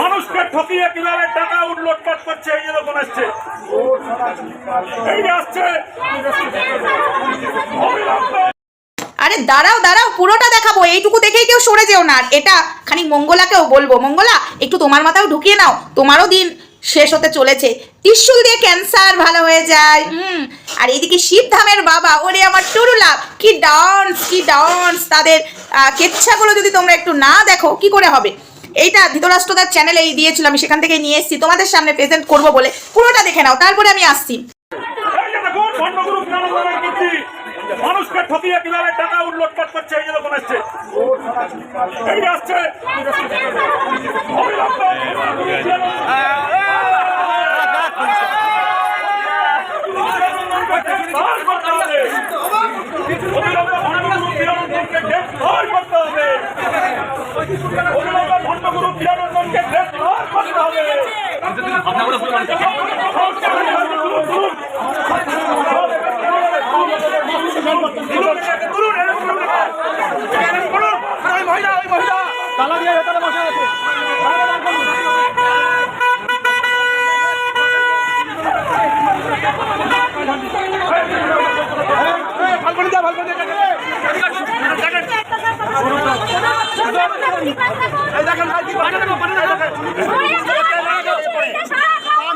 মানুষকে ঠকিয়ে কীভাবে টাকা করছে, এই আসছে। এই আসছে। আরে দাঁড়াও দাঁড়াও, পুরোটা দেখাবো, এইটুকু দেখেই কেউ সরে যেও না। এটা খানিক মঙ্গলাকেও বলব। মঙ্গলা, একটু তোমার মাথাও ঢুকিয়ে নাও, তোমারও দিন। শেষ হতে চলেছে। ত্রিশুল দিয়ে ক্যান্সার ভালো হয়ে যায়। হুম। আর এইদিকে শিবধামের বাবা ওরে আমার টুরুলা কি ডান্স কি ডান্স তাদের কেচ্ছাগুলো যদি তোমরা একটু না দেখো কি করে হবে? এইটা ধৃতরাষ্ট্রদার চ্যানেলে এই দিয়েছিলাম আমি সেখান থেকে নিয়ে এসেছি। তোমাদের সামনে প্রেজেন্ট করব বলে পুরোটা দেখে নাও তারপরে আমি আসছি। মানুষকে ঠকিয়ে কীভাবে টাকা উল্লটপাট করছে এই এরকম আসছে। এই আসছে। অবিলম্বে গ্রেফতার করতে হবে। অবিলম্বে খণ্ডগুরু প্রিয়ানন্দনকে গ্রেফতার করতে হবে। অবিলম্বে খণ্ডগুরু প্রিয়ানন্দনকে গ্রেফতার করতে হবে।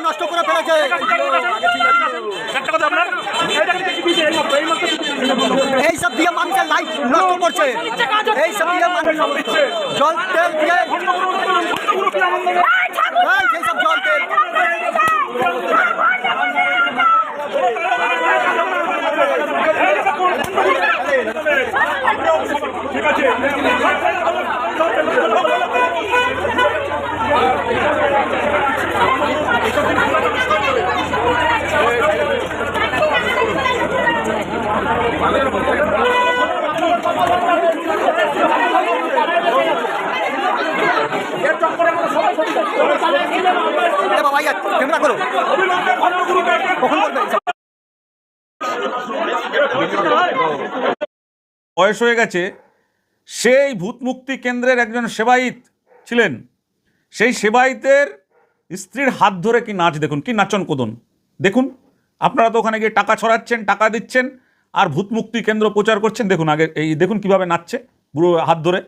নষ্ট করে ফেলেছে এইসব দিয়ে মানুষের লাইফ নষ্ট করছে এইসব দিয়ে মানুষ জল তেল দিয়ে এই সেইসব জল তেল ঠিক আছে এ বাবা ইয়া ক্যামেরা করো অবিলম্বে খণ্ডগুরুকে কখন করবে এইসব? বয়স হয়ে গেছে। সেই ভূতমুক্তি কেন্দ্রের একজন সেবায়িত ছিলেন। সেই সেবায়িতের স্ত্রীর হাত ধরে কি নাচ দেখুন, কি নাচন কোদন? দেখুন, আপনারা তো ওখানে গিয়ে টাকা ছড়াচ্ছেন, টাকা দিচ্ছেন, আর ভূতমুক্তি কেন্দ্র প্রচার করছেন। দেখুন আগে এই, দেখুন কীভাবে নাচছে বুড়ো হাত ধরে।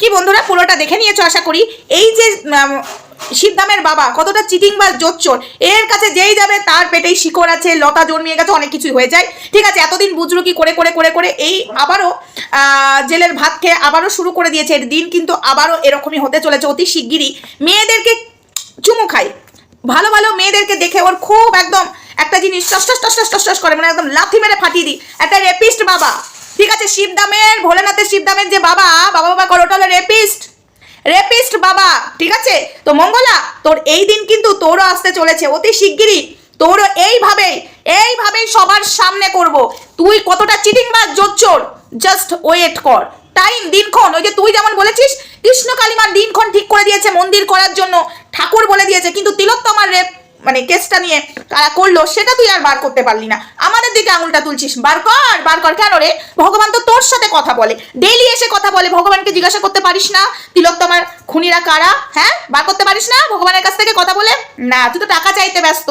কি বন্ধুরা, পুরোটা দেখে নিয়েছো আশা করি? এই যে শিবধামের বাবা, কতটা চিটিং বা জোচ্চোর, এর কাছে যেই যাবে, তার পেটেই শিকড় আছে, লতা জন্মিয়ে গেছে, অনেক কিছুই হয়ে যায়। ঠিক আছে, এতদিন বুজরুকি করে করে করে করে এই আবারও জেলের ভাত খেয়ে আবারও শুরু করে দিয়েছে এর দিন, কিন্তু আবারও এরকমই হতে চলেছে অতি শিগগিরই। মেয়েদেরকে চুমু খাই। ভালো ভালো মেয়েদেরকে দেখে ওর খুব একদম একটা জিনিস toss toss toss toss toss করে মানে একদম লাথি মেরে ফাটিয়ে দিই। একটা রেপিস্ট বাবা। ঠিক আছে, শিবদামের, ভোলেনাথের শিবদামের যে বাবা বাবা বাবা করোটা হলো রেপিস্ট। রেপিস্ট বাবা, ঠিক আছে? তো মঙ্গলা, তোর এই দিন কিন্তু তোরও আসতে চলেছে, অতি শিগগিরই। তোরও এইভাবেই এইভাবেই সবার সামনে করব। তুই কতটা চিটিং বা জোচ্চোর? জাস্ট ওয়েট কর। টাইম দিনক্ষণ, ওই যে তুই যেমন বলেছিস কৃষ্ণ কালিমার দিনক্ষণ ঠিক করে দিয়েছে মন্দির করার জন্য, ঠাকুর বলে দিয়েছে, কিন্তু তিলোত্তমার রেপ মানে কেসটা নিয়ে কারা করল, সেটা তুই আর বার করতে পারলি না। আমাদের দিকে আঙুলটা তুলছিস। বার কর বার কর। কেন রে? ভগবান তো তোর সাথে কথা বলে। ডেইলি এসে কথা বলে, ভগবানকে জিজ্ঞাসা করতে পারিস না। তিলোত্তমার খুনিরা কারা? হ্যাঁ? বার করতে পারিস না ভগবানের কাছ থেকে কথা বলে? না, তুই তো টাকা চাইতে ব্যস্ত।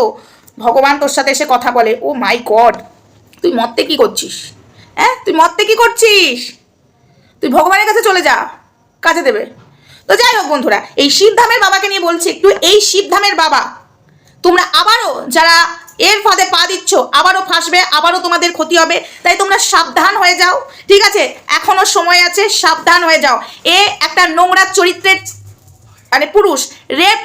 ভগবান তোর সাথে এসে কথা বলে। ও মাই গড, তুই মরতে কি করছিস? হ্যাঁ? তুই মরতে কি করছিস? তুই ভগবানের কাছে চলে যা, কাজে দেবে। তো যাই হোক বন্ধুরা, এই শিবধামের বাবাকে নিয়ে বলছি একটু। এই শিবধামের বাবা তোমরা আবারও যারা এর ফাঁদে পা দিচ্ছ, আবারও ফাঁসবে, আবারও তোমাদের ক্ষতি হবে। তাই তোমরা সাবধান হয়ে যাও, ঠিক আছে? এখনও সময় আছে, সাবধান হয়ে যাও। এ একটা নোংরা চরিত্রের মানে পুরুষ, রেপ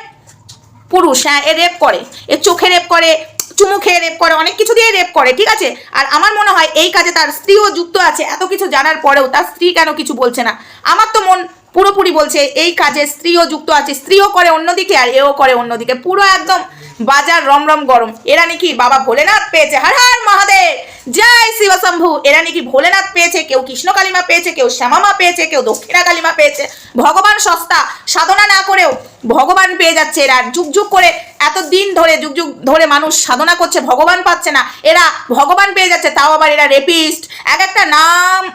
পুরুষ হ্যাঁ এ রেপ করে। এ চোখে রেপ করে চুমু খেয়ে রেপ করে, অনেক কিছু দিয়ে রেপ করে, ঠিক আছে? আর আমার মনে হয় এই কাজে তার স্ত্রীও যুক্ত আছে, এত কিছু জানার পরেও তার স্ত্রী কেন কিছু বলছে না? আমার তো মন পুরোপুরি বলছে, এই কাজে স্ত্রীও যুক্ত আছে, স্ত্রীও করে অন্যদিকে আর এও করে অন্যদিকে। পুরো একদম বাজার রমরম গরম। এরা নাকি বাবা ভোলেনাথ পেয়েছে। হর হর মহাদেব! জয় শিবশম্ভু এরা নাকি ভোলেনাথ পেয়েছে, কেউ কৃষ্ণ কালিমা পেয়েছে, কেউ শ্যামামা পেয়েছে, কেউ দক্ষিণা কালিমা পেয়েছে। ভগবান সস্তা, সাধনা না করেও ভগবান পেয়ে যাচ্ছে এরা। যুগ যুগ করে এত দিন ধরে, যুগ যুগ ধরে মানুষ সাধনা করছে, ভগবান পাচ্ছে না। এরা ভগবান পেয়ে যাচ্ছে, তাও আবার এরা রেপিস্ট এক একটা নাম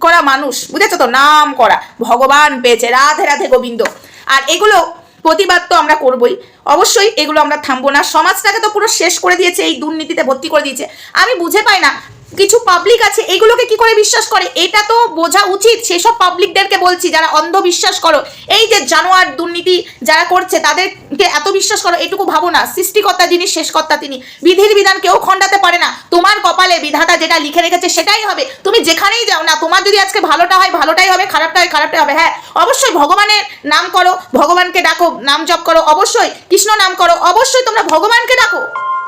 করা মানুষ, বুঝেছ তো? নাম করা। ভগবান পেয়েছে। রাধে রাধে গোবিন্দ। আর এগুলো প্রতিবাদ তো আমরা করবই। অবশ্যই এগুলো আমরা থামবো না। সমাজটাকে তো পুরো শেষ করে দিয়েছে, এই দুর্নীতিতে ভর্তি করে দিয়েছে। আমি বুঝে পাই না কিছু পাবলিক আছে, এগুলোকে কি করে বিশ্বাস করে? এটা তো বোঝা উচিত। সেসব পাবলিকদেরকে বলছি, যারা অন্ধবিশ্বাস করো। এই যে জানোয়ার দুর্নীতি যারা করছে, তাদেরকে এত বিশ্বাস করো, এটুকু ভাবো না। সৃষ্টিকর্তা যিনি, শেষকর্তা তিনি। বিধির বিধান কেউ খণ্ডাতে পারে না। তোমার কপালে বিধাতা যেটা লিখে রেখেছে, সেটাই হবে। তুমি যেখানেই যাও না, তোমার যদি আজকে ভালোটা হয়, ভালোটাই হবে খারাপটা হয়, খারাপটাই হবে। হ্যাঁ অবশ্যই ভগবানের নাম করো, ভগবানকে ডাকো, নাম জপ করো, অবশ্যই কৃষ্ণ নাম করো, অবশ্যই তোমরা ভগবানকে ডাকো।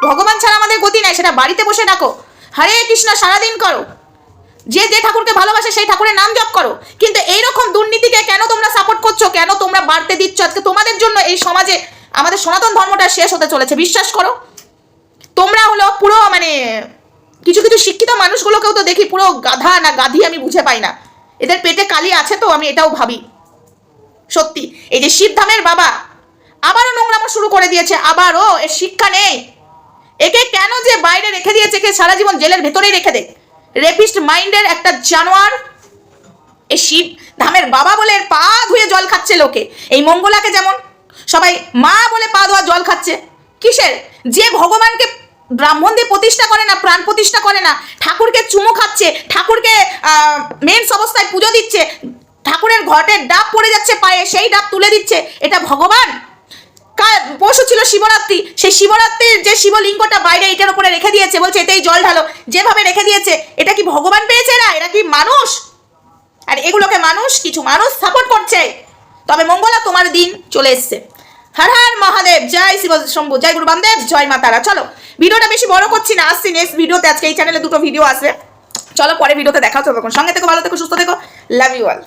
ভগবান ছাড়া আমাদের গতি নাই, সেটা বাড়িতে বসে ডাকো। হরে কৃষ্ণ, সারাদিন করো। যে যে ঠাকুরকে ভালোবাসে সেই ঠাকুরের নাম জপ করো। কিন্তু এইরকম দুর্নীতিকে কেন তোমরা সাপোর্ট করছ? কেন তোমরা বাড়তে দিচ্ছ? আজকে তোমাদের জন্য এই সমাজে আমাদের সনাতন ধর্মটা শেষ হতে চলেছে, বিশ্বাস করো। তোমরা হলো পুরো মানে কিছু কিছু শিক্ষিত মানুষগুলোকেও তো দেখি পুরো গাধা না গাধি আমি বুঝে পাই না। এদের পেটে কালি আছে তো, আমি এটাও ভাবি। সত্যি, এই যে শিবধামের বাবা আবারও নোংরামো শুরু করে দিয়েছে, আবারও এর শিক্ষা নেই। একে কেন যে বাইরে রেখে দিয়েছে একে সারা জীবন জেলের ভেতরেই রেখে দে? রেপিস্ট মাইন্ডের একটা জানোয়ার এই শিব ধামের বাবা বলে পা ধুয়ে জল খাচ্ছে লোকে। এই মঙ্গলাকে যেমন সবাই মা বলে পা ধোয়া জল খাচ্ছে, কিসের? যে ভগবানকে ব্রাহ্মণ দিয়ে প্রতিষ্ঠা করে না, প্রাণ প্রতিষ্ঠা করে না, ঠাকুরকে চুমো খাচ্ছে, ঠাকুরকে মেন্স অবস্থায় পুজো দিচ্ছে, ঠাকুরের ঘটের ডাব পড়ে যাচ্ছে পায়ে, সেই ডাব তুলে দিচ্ছে, এটা ভগবান? পরশু ছিল শিবরাত্রি। সেই শিবরাত্রির যে শিবলিঙ্গটা বাইরে এটার উপরে রেখে দিয়েছে, বলছে এতেই জল ঢালো। যেভাবে রেখে দিয়েছে, এটা কি ভগবান পেয়েছে না? এরা কি মানুষ? আর এগুলোকে মানুষ, কিছু মানুষ সাপোর্ট করছে। তবে মঙ্গলা তোমার দিন চলে এসছে। হর হর মহাদেব, জয় শিব শম্ভু, জয় গুরু বামদেব, জয় মা তারা। চলো, ভিডিওটা বেশি বড় করছি না, আসছি নেক্সট ভিডিওতে। আজকে এই চ্যানেলে দুটো ভিডিও আসবে। চলো, পরে ভিডিওতে দেখা হচ্ছে। তখন সঙ্গে থেকো, ভালো থেকো, সুস্থ থেকো। Love you all